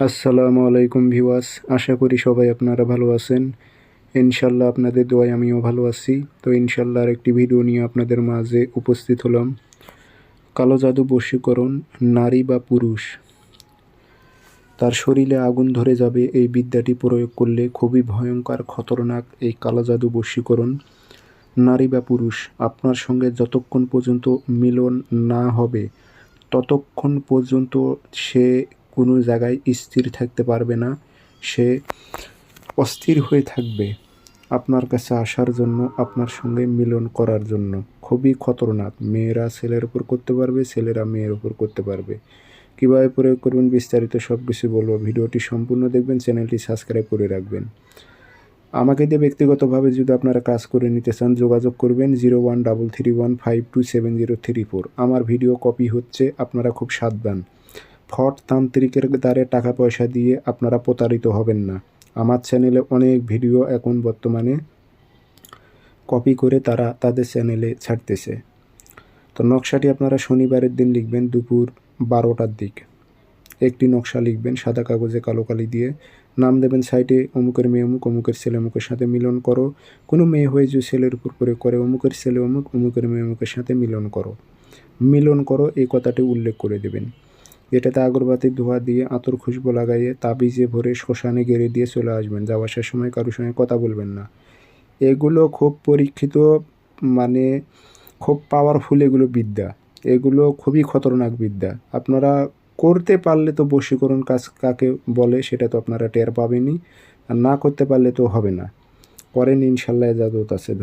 আসসালামু আলাইকুম ভিওয়াস আশা করি সবাই আপনারা ভালো আছেন। ইনশাল্লাহ আপনাদের দোয়ায় আমিও ভালো আছি। তো ইনশাল্লাহ একটি ভিডিও নিয়ে আপনাদের মাঝে উপস্থিত হলাম। কালো জাদু বশীকরণ, নারী বা পুরুষ। তার শরীরে আগুন ধরে যাবে এই বিদ্যাটি প্রয়োগ করলে খুবই ভয়ঙ্কর, খতরনাক এই কালো জাদু বশীকরণ। নারী বা পুরুষ, আপনার সঙ্গে যতক্ষণ পর্যন্ত মিলন না হবে, ততক্ষণ পর্যন্ত সে কোনো জায়গায় স্থির থাকতে পারবে না। সে অস্থির হয়ে থাকবে আপনার কাছে আসার জন্য, আপনার সঙ্গে মিলন করার জন্য। খুবই খতরনাক। মেয়েরা ছেলের উপর করতে পারবে, ছেলেরা মেয়ের উপর করতে পারবে। কীভাবে প্রয়োগ করবেন বিস্তারিত সব কিছু বলব। ভিডিওটি সম্পূর্ণ দেখবেন, চ্যানেলটি সাবস্ক্রাইব করে রাখবেন। আমাকে দিয়ে ব্যক্তিগতভাবে যদি আপনারা কাজ করে নিতে চান, যোগাযোগ করবেন zero one double three one five two seven zero three four. আমার ভিডিও কপি হচ্ছে, আপনারা খুব সাবধান। ফট তান্ত্রিকের দ্বারে টাকা পয়সা দিয়ে আপনারা প্রতারিত হবেন না। আমার চ্যানেলে অনেক ভিডিও এখন বর্তমানে কপি করে তারা তাদের চ্যানেলে ছাড়তেছে। তো নকশাটি আপনারা শনিবারের দিন লিখবেন দুপুর বারোটার দিক। একটি নকশা লিখবেন সাদা কাগজে কালো কালি দিয়ে। নাম দেবেন সাইটে অমুকের মেয়ে অমুক, অমুকের ছেলে অমুকের সাথে মিলন করো। কোনো মেয়ে হয়ে যে ছেলের উপর প্রয়োগ করে, অমুকের ছেলে অমুক, অমুকের মেয়ে অমুকের সাথে মিলন করো। মিলন করো এই কথাটি উল্লেখ করে দেবেন। এটাতে আগরবাতি, ধোয়া দিয়ে আতর খুশবু লাগাইয়ে তাবিজে ভরে শ্মশানে গেড়ে দিয়ে চলে আসবেন। যাওয়া আসার সময় কারোর সঙ্গে কথা বলবেন না। এগুলো খুব পরীক্ষিত মানে খুব পাওয়ারফুল এগুলো বিদ্যা। এগুলো খুবই খতরনাক বিদ্যা। আপনারা করতে পারলে তো বশীকরণ কাজ কাকে বলে সেটা তো আপনারা টের পাবেনই। আর না করতে পারলে তো হবে না। করেন ইনশাল্লাহ এজাজত আছে।